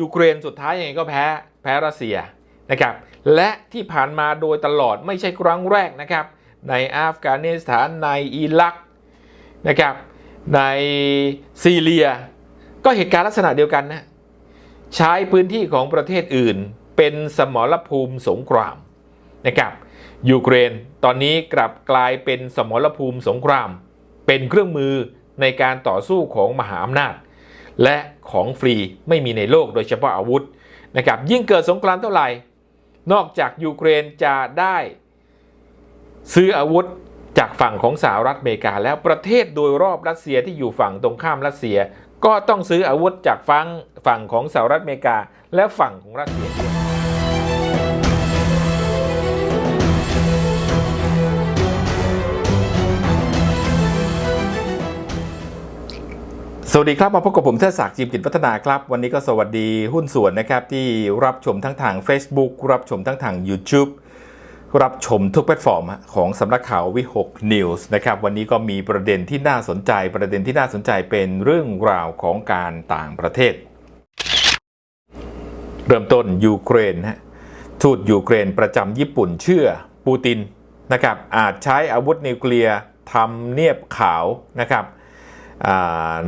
ยูเครนสุดท้ายยังไงก็แพ้แพ้รัสเซียนะครับและที่ผ่านมาโดยตลอดไม่ใช่ครั้งแรกนะครับ ในอัฟกานิสถานในอิรักนะครับในซีเรีย ก็เหตุการณ์ลักษณะเดียวกันนะใช้พื้นที่ของประเทศอื่น เป็นสมรภูมิสงครามนะครับยูเครนตอนนี้กลับกลายเป็นสมรภูมิสงคราม เป็นเครื่องมือในการต่อสู้ของมหาอำนาจ และ ของฟรีไม่มีในโลกโดยเฉพาะอาวุธนะครับยิ่งเกิดสงครามเท่าไหร่ นอกจากยูเครนจะได้ซื้ออาวุธจากฝั่งของสหรัฐอเมริกา แล้วประเทศโดยรอบรัสเซียที่อยู่ฝั่งตรงข้ามรัสเซีย ก็ต้องซื้ออาวุธจากฝั่งฝั่งของสหรัฐอเมริกา และฝั่งของรัสเซียด้วย วัสดีครับมาพบกับผมเทศศักดิ์จิมกิจพัฒนาครับ วันนี้ก็สวัสดีหุ้นส่วนนะครับ ที่รับชมทั้งทาง Facebook รับชมทั้งทาง YouTube รับชมทุกแพลตฟอร์มของสำนักข่าววิหกนิวส์นะครับ วันนี้ก็มีประเด็นที่น่าสนใจ ประเด็นที่น่าสนใจเป็นเรื่องราวของการต่างประเทศ เริ่มต้นยูเครนฮะทูตยูเครนประจำญี่ปุ่นเชื่อปูตินนะครับอาจใช้อาวุธนิวเคลียร์ทำเนียบขาวนะครับ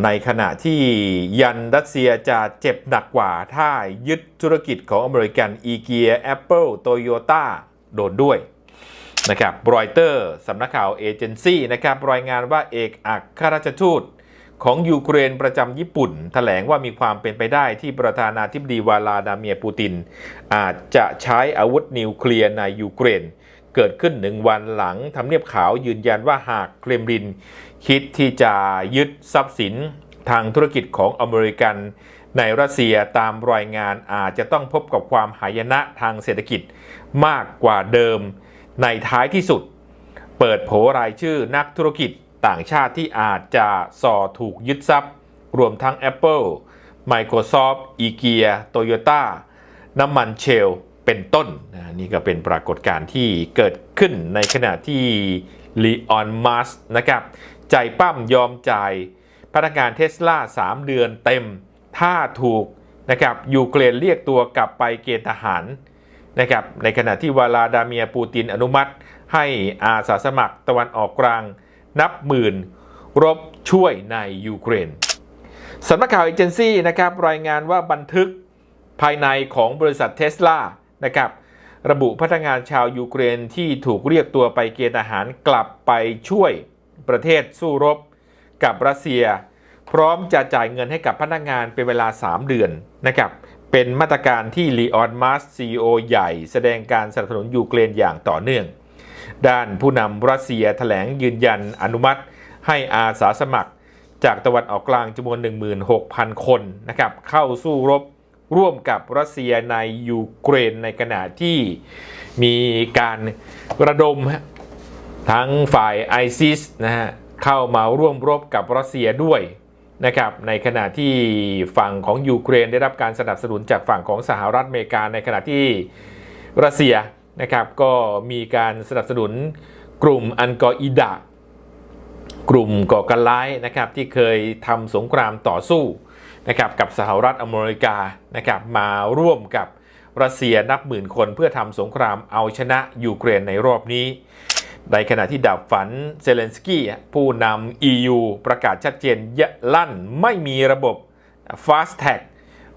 ในขณะที่ยันรัสเซียจะเจ็บหนักกว่าถ้ายึดธุรกิจของอเมริกันอีเกียแอปเปิลโตโยต้าโดนด้วยนะครับรอยเตอร์สำนักข่าวเอเจนซี่นะครับรายงานว่าเอกอัครราชทูตของยูเครนประจำญี่ปุ่นแถลงว่ามีความเป็นไปได้ที่ประธานาธิบดีวาลาดาเมียร์ปูติน อาจจะใช้อาวุธนิวเคลียร์ในยูเครนเเกิดขึ้นหนึ่งวันหลังทำเนียบขาวยืนยันว่าหากเครมลิน คิดที่จะยึดทรัพย์สินทางธุรกิจของอเมริกัน ในรัสเซียตามรายงานอาจจะต้องพบกับความหายนะทางเศรษฐกิจมากกว่าเดิม ในท้ายที่สุด เปิดโผรายชื่อนักธุรกิจต่างชาติที่อาจจะส่อถูกยึดทรัพย์ รวมทั้ง Apple Microsoft IKEA Toyota น้ำมันเชล เป็นต้นนะนี่ก็เป็นปรากฏการณ์ที่เกิดขึ้นในขณะที่ลีออนมัสนะครับใจปั้มยอมจ่ายพนักงานเทสลา3 เดือนเต็ม ถ้าถูกนะครับยูเครนเรียกตัวกลับไปเกณฑ์ทหารนะครับในขณะที่วลาดาเมียปูตินอนุมัติ ให้อาสาสมัครตะวันออกกลางนับหมื่น รบช่วยในยูเครนสำนักข่าวเอเจนซี่นะครับรายงานว่าบันทึกภายในของบริษัทเทสลา นะครับระบุพนักงานชาวยูเครนที่ถูกเรียกตัวไปเกณฑ์ทหารกลับไปช่วยประเทศสู้รบกับรัสเซีย พร้อมจะจ่ายเงินให้กับพนักงานเป็นเวลา 3 เดือนนะครับเป็นมาตรการที่ลีออนมัสซีโอใหญ่ แสดงการสนับสนุนยูเครนอย่างต่อเนื่อง ด้านผู้นำรัสเซียแถลงยืนยันอนุมัติให้อาสาสมัคร จากตะวันออกกลางจำนวน 16,000 คนนะครับเข้าสู้รบ ร่วมกับรัสเซียในยูเครนในขณะที่มีการระดมทั้งฝ่ายไอซิสนะฮะเข้ามาร่วมรบกับรัสเซียด้วยนะครับในขณะที่ฝั่งของยูเครนได้รับการสนับสนุนจากฝั่งของสหรัฐอเมริกาในขณะที่รัสเซียนะครับก็มีการสนับสนุนกลุ่มอันกออิดะกลุ่มก่อการร้ายนะครับที่เคยทำสงครามต่อสู้ นะครับกับสหรัฐอเมริกานะครับมาร่วมกับรัสเซียนับหมื่นคนเพื่อทำสงครามเอาชนะยูเครนในรอบนี้ ในขณะที่ดับฝันเซเลนสกี้ผู้นำ EU ประกาศชัดเจนยะลั่นไม่มีระบบ Fast Tag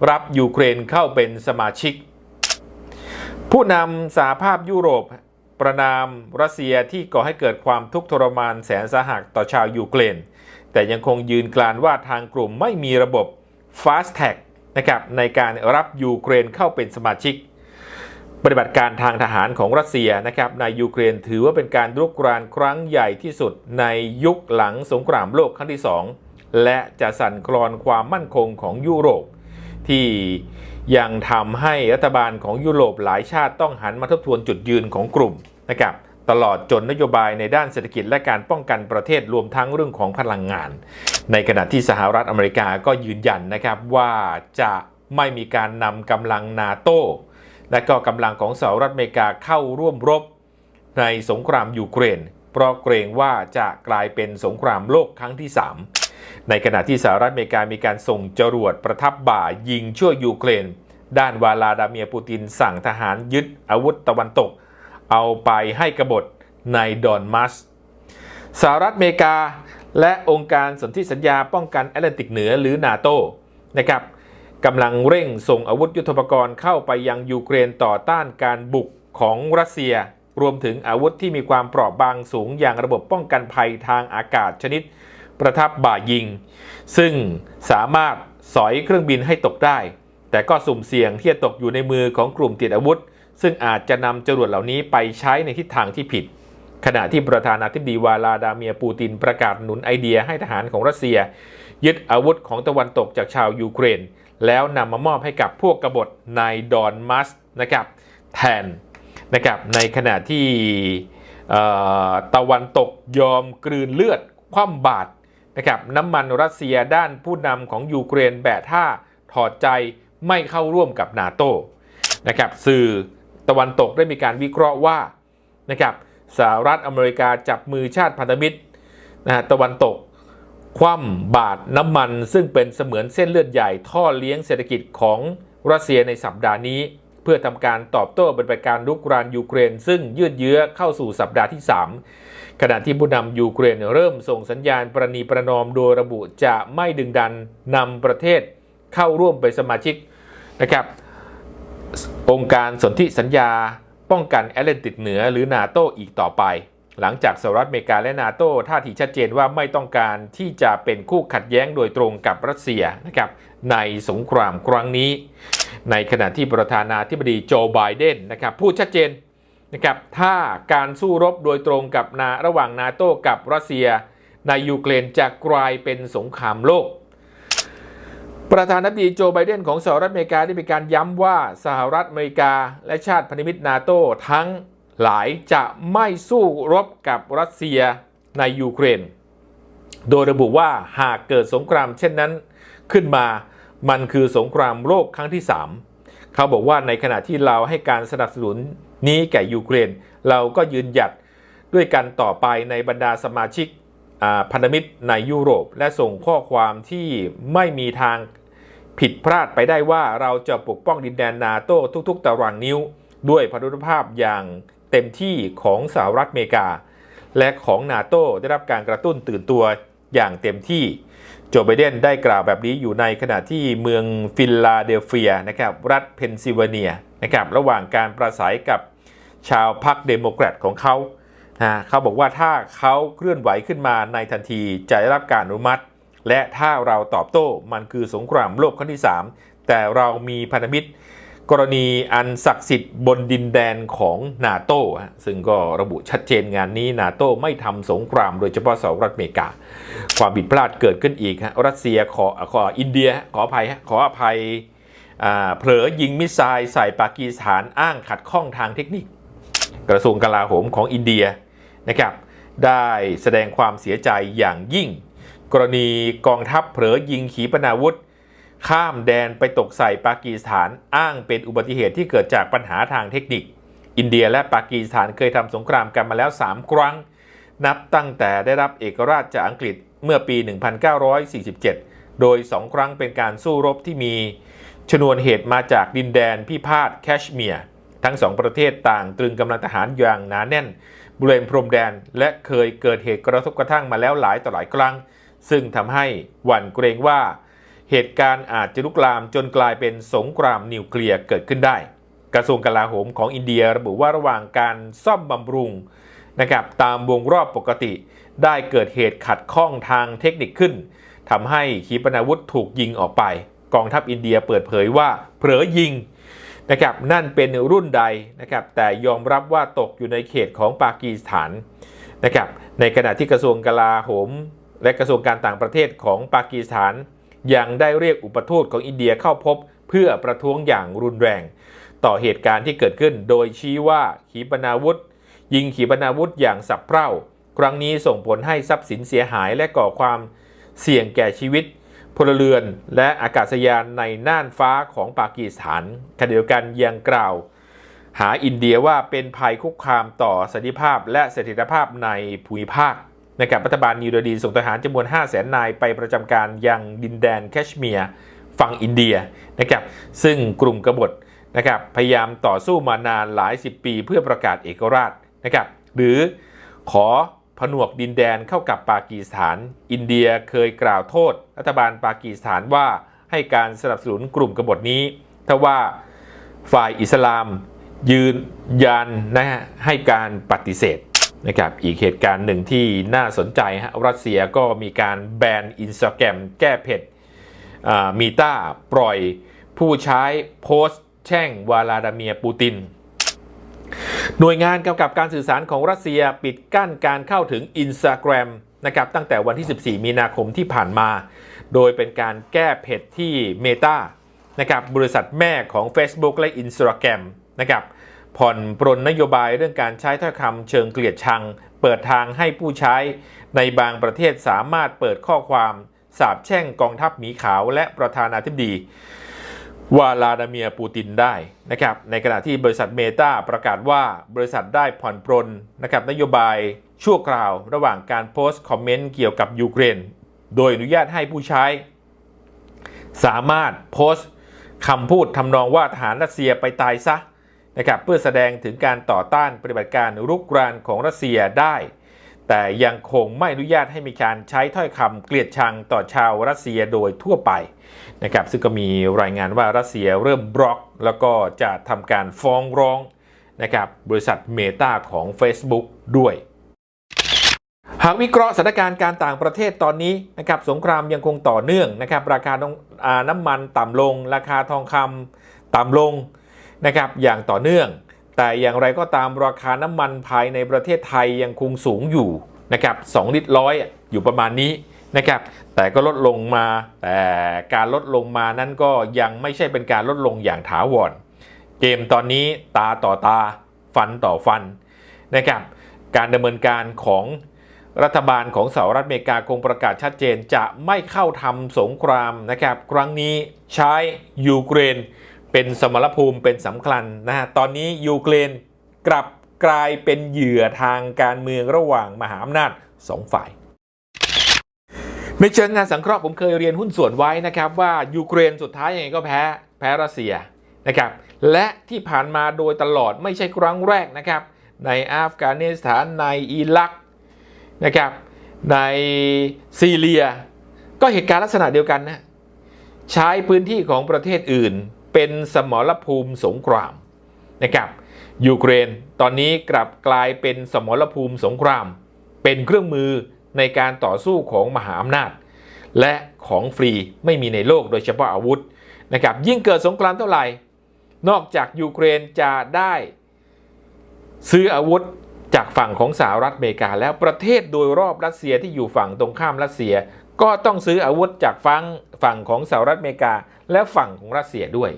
รับยูเครนเข้าเป็นสมาชิก ผู้นำสหภาพยุโรป ประนามรัสเซียที่ก่อให้เกิดความทุกข์ทรมานแสนสาหัสต่อชาวยูเครน แต่ยังคงยืนกรานว่าทางกลุ่มไม่มีระบบ Fast Tag นะครับในการรับยูเครนเข้าเป็นสมาชิก ปฏิบัติการทางทหารของรัสเซียนะครับในยูเครนถือว่าเป็นการรุกรานครั้งใหญ่ที่สุดในยุคหลังสงครามโลกครั้งที่ 2 และจะสั่นคลอนความมั่นคงของยุโรป ที่ยังทำให้รัฐบาลของยุโรปหลายชาติต้องหันมาทบทวนจุดยืนของกลุ่มนะครับ ตลอดจนนโยบายในด้านเศรษฐกิจและการป้องกันประเทศรวมทั้งเรื่องของพลังงาน ในขณะที่สหรัฐอเมริกาก็ยืนยันนะครับว่าจะไม่มีการนำกำลังนาโต้และก็กำลังของสหรัฐอเมริกาเข้าร่วมรบ ในสงครามยูเครน เพราะเกรงว่าจะกลายเป็นสงครามโลกครั้งที่ 3 ในขณะที่สหรัฐอเมริกามีการส่งจรวดประทับบ่ายิงช่วยยูเครน ด้านวาลาดาเมียปูตินสั่งทหารยึดอาวุธตะวันตก เอาไปให้กบฏในดอนมัสสหรัฐอเมริกา และองค์การสนธิสัญญาป้องกันแอตแลนติกเหนือหรือนาโตนะครับกำลังเร่งส่งอาวุธยุทโธปกรณ์เข้าไปยังยูเครนต่อต้านการบุกของรัสเซีย รวมถึงอาวุธที่มีความเปราะบางสูงอย่างระบบป้องกันภัยทางอากาศชนิดประทับบ่ายิง ซึ่งสามารถสอยเครื่องบินให้ตกได้ แต่ก็สุ่มเสี่ยงที่จะตกอยู่ในมือของกลุ่มติดอาวุธ ซึ่งอาจจะนำจรวดเหล่านี้ไปใช้ในทิศทางที่ผิด ขณะที่ประธานาธิบดีวาลาดาเมียปูตินประกาศหนุนไอเดียให้ทหารของรัสเซีย ยึดอาวุธของตะวันตกจากชาวยูเครน แล้วนำมามอบให้กับพวกกบฏในดอนมัสนะครับแทนนะครับในขณะที่ตะวันตกยอมกลืนเลือดคว่ำบาตรนะครับน้ำมันรัสเซียด้านผู้นำของยูเครนแบะท่าถอดใจไม่เข้าร่วมกับนาโตนะครับสื่อ ตะวันตกได้มีการวิเคราะห์ว่านะครับสหรัฐอเมริกาจับมือชาติพันธมิตรนะฮะตะวันตก คว่ำบาทน้ำมัน ซึ่งเป็นเสมือนเส้นเลือดใหญ่ท่อเลี้ยงเศรษฐกิจของรัสเซียในสัปดาห์นี้ เพื่อทำการตอบโต้ปฏิบัติการลุกรานยูเครน ซึ่งยืดเยื้อเข้าสู่สัปดาห์ที่ 3 ขณะที่ผู้นำยูเครนเริ่มส่งสัญญาณประนีประนอมโดยระบุจะไม่ดึงดันนำประเทศเข้าร่วมเป็นสมาชิกนะครับ องค์การสนธิสัญญา ป้องกันแอตแลนติกเหนือหรือนาโตอีกต่อไป หลังจากสหรัฐอเมริกาและนาโตท่าทีชัดเจนว่าไม่ต้องการที่จะเป็นคู่ขัดแย้งโดยตรงกับรัสเซียนะครับในสงครามครั้งนี้ ในขณะที่ประธานาธิบดีโจไบเดนนะครับพูดชัดเจนนะครับถ้าการสู้รบโดยตรงกับนาระหว่างนาโตกับรัสเซีย ในยูเครนจะกลายเป็นสงครามโลก ประธานาธิบดีโจไบเดนของสหรัฐอเมริกาได้มีการย้ำว่าสหรัฐอเมริกา และชาติพันธมิตรนาโตทั้งหลายจะไม่สู้รบกับรัสเซียในยูเครน โดยระบุว่าหากเกิดสงครามเช่นนั้นขึ้นมามันคือสงครามโลกครั้งที่ 3 เขาบอกว่าในขณะที่เราให้การสนับสนุนนี้แก่ยูเครน เราก็ยืนหยัดด้วยกันต่อไปในบรรดาสมาชิก พันธมิตรในยุโรป และส่งข้อความที่ไม่มีทางผิดพลาดไปได้ว่าเราจะปกป้องดินแดนนาโต้ทุกๆ ตารางนิ้ว ด้วยพานุภาพอย่างเต็มที่ของสหรัฐอเมริกา และของนาโต้ได้รับการกระตุ้นตื่นตัวอย่างเต็มที่โจไบเดนได้กล่าวแบบนี้อยู่ในขณะที่เมืองฟิลาเดลเฟียนะครับรัฐเพนซิลเวเนียนะครับระหว่างการประสัยกับชาวพรรคเดโมแครตของเขา นะเขาบอกว่าถ้าเขาเคลื่อนไหวขึ้นมาในทันทีจะได้รับการอนุมัติ และถ้าเราตอบโต้มันคือสงครามโลกครั้งที่ 3 แต่เรามีพันธมิตร กรณีอันศักดิ์สิทธิ์บนดินแดนของนาโต้ซึ่งก็ระบุชัดเจนงานนี้นาโต้ไม่ทำสงครามโดยเฉพาะสหรัฐอเมริกา ความผิดพลาดเกิดขึ้นอีกฮะรัสเซียขอขออินเดียขออภัยขออภัยเผลอยิงมิสไซล์ใส่ปากีสถานอ้างขัดข้องทางเทคนิค กระทรวงกลาโหมของอินเดีย นะครับได้แสดงความเสียใจอย่างยิ่ง กรณีกองทัพเผลอยิงขีปนาวุธ ข้ามแดนไปตกใส่ปากีสถานอ้างเป็นอุบัติเหตุที่เกิดจากปัญหาทางเทคนิค อินเดียและปากีสถานเคยทำสงครามกันมาแล้ว 3 ครั้ง นับตั้งแต่ได้รับเอกราชจากอังกฤษเมื่อปี 1947 โดย 2 ครั้งเป็นการสู้รบที่มีชนวนเหตุมาจากดินแดนพิพาทแคชเมียร์ทั้งสองประเทศต่างตรึงกำลังทหารอย่างหนาแน่น บริเวณพรมแดน และเคยเกิดเหตุกระทบกระทั่งมาแล้วหลายต่อหลายครั้ง ซึ่งทำให้หวั่นเกรงว่า เหตุการณ์อาจจะลุกลามจนกลายเป็นสงครามนิวเคลียร์เกิดขึ้นได้ กระทรวงกลาโหมของอินเดียระบุว่าระหว่างการซ่อมบำรุงนะครับตามวงรอบปกติ ได้เกิดเหตุขัดข้องทางเทคนิคขึ้นทำให้ขีปนาวุธถูกยิงออกไป กองทัพอินเดียเปิดเผยว่าเผลอยิง นะครับนั่นเป็นรุ่นใดนะครับแต่ยอมรับว่าตกอยู่ในเขตของปากีสถานนะครับในขณะที่กระทรวงกลาโหม และกระทรวงการต่างประเทศของปากีสถาน ยังได้เรียกอุปทูตของอินเดียเข้าพบ เพื่อประท้วงอย่างรุนแรง ต่อเหตุการณ์ที่เกิดขึ้น โดยชี้ว่าขีปนาวุธ ยิงขีปนาวุธอย่างสับเปร่า ครั้งนี้ส่งผลให้ทรัพย์สินเสียหายและก่อความเสี่ยงแก่ชีวิต พลเรือนและอากาศยานในน่านฟ้าของปากีสถานขณะเดียวกันยังกล่าว หาอินเดียว่าเป็นภัยคุกคามต่อสันติภาพและเสถียรภาพในภูมิภาคนะครับรัฐบาลนิวเดลีส่งทหารจำนวน 5 0 0 0 0 0นายไปประจำการยังดินแดนแคชเมียร์ฝั่งอินเดียนะครับซึ่งกลุ่มกบฏนะครับพยายามต่อสู้มานานหลายสิบปีเพื่อประกาศเอกราชนะครับหรือขอ นวกดินแดนเข้ากับปากีสถาน อินเดียเคยกล่าวโทษ รัฐบาลปากีสถานว่าให้การสนับสนุนกลุ่มกบฏนี้ทว่าฝ่ายอิสลามยืนยันนะฮะให้การปฏิเสธนะครับอีกเหตุการณ์หนึ่งที่น่าสนใจฮะรัสเซียก็มีการแบนอินสตาแกรมแก้เผ็ดมีต้าปล่อยผู้ใช้โพสต์แช่งวลาดาเมียปูติน หน่วยงานกำกับการสื่อสารของรัสเซียปิดกั้นการเข้าถึง Instagram นะครับตั้งแต่วันที่ 14 มีนาคมที่ผ่านมา โดยเป็นการแก้เผ็ดที่ Meta นะครับบริษัทแม่ของ Facebook และ Instagram นะครับผ่อนปรนนโยบายเรื่องการใช้ถ้อยคำเชิงเกลียดชัง เปิดทางให้ผู้ใช้ในบางประเทศสามารถเปิดข้อความสาบแช่งกองทัพหมีขาวและประธานาธิบดี วาลาดเมียปูตินได้นะครับในขณะที่บริษัทเมตาประกาศว่าบริษัทได้ผ่อนปรนนะครับนโยบายชั่วคราวระหว่างการโพสต์คอมเมนต์เกี่ยวกับยูเครน โดยอนุญาตให้ผู้ใช้ สามารถโพสต์คำพูดทำนองว่าทหารรัสเซียไปตายซะนะครับเพื่อแสดงถึงการต่อต้านปฏิบัติการรุกรานของรัสเซียได้ แต่ยังคงไม่อนุญาตให้มีการใช้ถ้อยคำเกลียดชังต่อชาวรัสเซียโดยทั่วไปนะครับซึ่งก็มีรายงานว่ารัสเซียเริ่มบล็อก แล้วก็จะทำการฟ้องร้องนะครับบริษัทเมตาของ Facebook ด้วยหากวิเคราะห์สถานการณ์การต่างประเทศตอนนี้นะครับสงครามยังคงต่อเนื่องนะครับราคาน้ำมันต่ำลง ราคาทองคำต่ำลงนะครับอย่างต่อเนื่อง แต่อย่างไรก็ตามราคาน้ำมันภายในประเทศไทยยังคงสูงอยู่นะครับ2ลิตรร้อยอยู่ประมาณนี้นะครับ แต่ก็ลดลงมา แต่การลดลงมานั้นก็ยังไม่ใช่เป็นการลดลงอย่างถาวร เกมตอนนี้ตาต่อตาฟันต่อฟันนะครับ การดำเนินการของรัฐบาลของสหรัฐอเมริกาคงประกาศชัดเจนจะไม่เข้าทำสงครามนะครับ ครั้งนี้ใช้ยูเครน เป็นสมรภูมิเป็นสำคัญนะฮะตอนนี้ยูเครนกลับกลายเป็นเหยื่อทางการเมืองระหว่างมหาอำนาจสองฝ่าย ในเชิงงานสังเคราะห์ผมเคยเรียนหุ้นส่วนไว้นะครับว่ายูเครนสุดท้ายยังไงก็แพ้แพ้รัสเซียนะครับและที่ผ่านมาโดยตลอดไม่ใช่ครั้งแรกนะครับ ในอัฟกานิสถานในอิรักนะครับในซีเรีย ก็เหตุการณ์ลักษณะเดียวกันนะใช้พื้นที่ของประเทศอื่น เป็นสมรภูมิสงครามนะครับยูเครนตอนนี้กลับกลายเป็นสมรภูมิสงคราม เป็นเครื่องมือในการต่อสู้ของมหาอำนาจ และของฟรีไม่มีในโลกโดยเฉพาะอาวุธนะครับยิ่งเกิดสงครามเท่าไหร่ นอกจากยูเครนจะได้ซื้ออาวุธจากฝั่งของสหรัฐอเมริกาแล้วประเทศโดยรอบรัสเซียที่อยู่ฝั่งตรงข้ามรัสเซีย ก็ต้องซื้ออาวุธจากฝั่งฝั่งของสหรัฐอเมริกา และฝั่งของรัสเซียด้วย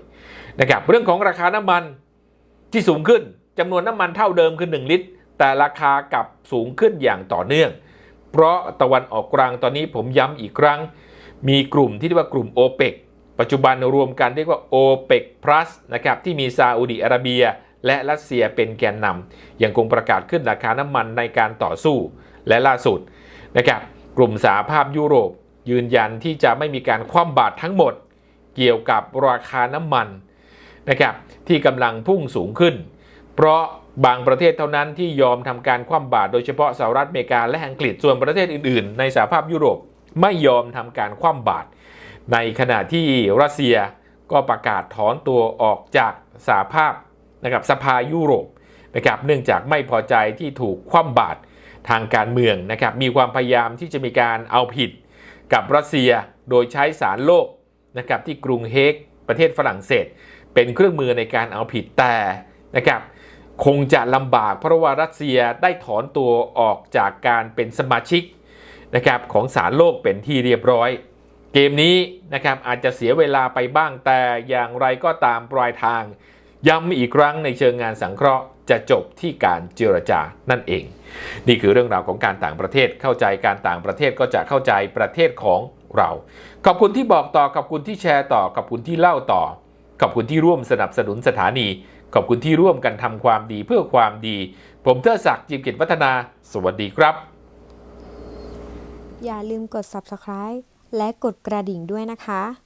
นะครับเรื่องของราคาน้ำมันที่สูงขึ้นจำนวนน้ำมันเท่าเดิมคือ 1 ลิตร แต่ราคากลับสูงขึ้นอย่างต่อเนื่อง เพราะตะวันออกกลางตอนนี้ผมย้ำอีกครั้ง มีกลุ่มที่เรียกว่ากลุ่มโอเปกปัจจุบันรวมกันเรียกว่า o p e ป plus นะครับที่มีซาอุดิอาระเบีย และรัสเซียเป็นแกนนำยังคงประกาศขึ้นราคาน้ำมันในการต่อสู้และล่าสุดนะครับ กลุ่มสาภาพยุโรปยืนยันที่จะไม่มีการคว่ำบาตรทั้งหมด เกี่ยวกับราคาน้ำมันนะครับที่กำลังพุ่งสูงขึ้น เพราะบางประเทศเท่านั้นที่ยอมทำการคว่ำบาตรโดยเฉพาะสหรัฐอเมริกาและอังกฤษส่วนประเทศอื่น ๆ ในสหภาพยุโรปไม่ยอมทำการคว่ำบาตรในขณะที่รัสเซียก็ประกาศถอนตัวออกจากสหภาพนะครับสภายุโรปนะครับเนื่องจากไม่พอใจที่ถูกคว่ำบาตร ทางการเมืองนะครับมีความพยายามที่จะมีการเอาผิดกับรัสเซียโดยใช้สารโลกนะครับที่กรุงเฮกประเทศฝรั่งเศส เป็นเครื่องมือในการเอาผิดแต่นะครับคงจะลำบากเพราะว่ารัสเซียได้ถอนตัวออกจากการเป็นสมาชิกนะครับของศาลโลกเป็นที่เรียบร้อย เกมนี้นะครับอาจจะเสียเวลาไปบ้างแต่อย่างไรก็ตามปลายทาง ย้ำอีกครั้งในเชิงงานสังเคราะห์จะจบที่การเจรจานั่นเอง นี่คือเรื่องราวของการต่างประเทศเข้าใจการต่างประเทศก็จะเข้าใจประเทศของเรา ขอบคุณที่บอกต่อขอบคุณที่แชร์ต่อขอบคุณที่เล่าต่อ ขอบคุณที่ร่วมสนับสนุนสถานี ขอบคุณที่ร่วมกันทำความดีเพื่อความดี ผมเทอศักดิ์จิมกิจวัฒนา สวัสดีครับ อย่าลืมกด subscribe และกดกระดิ่งด้วยนะคะ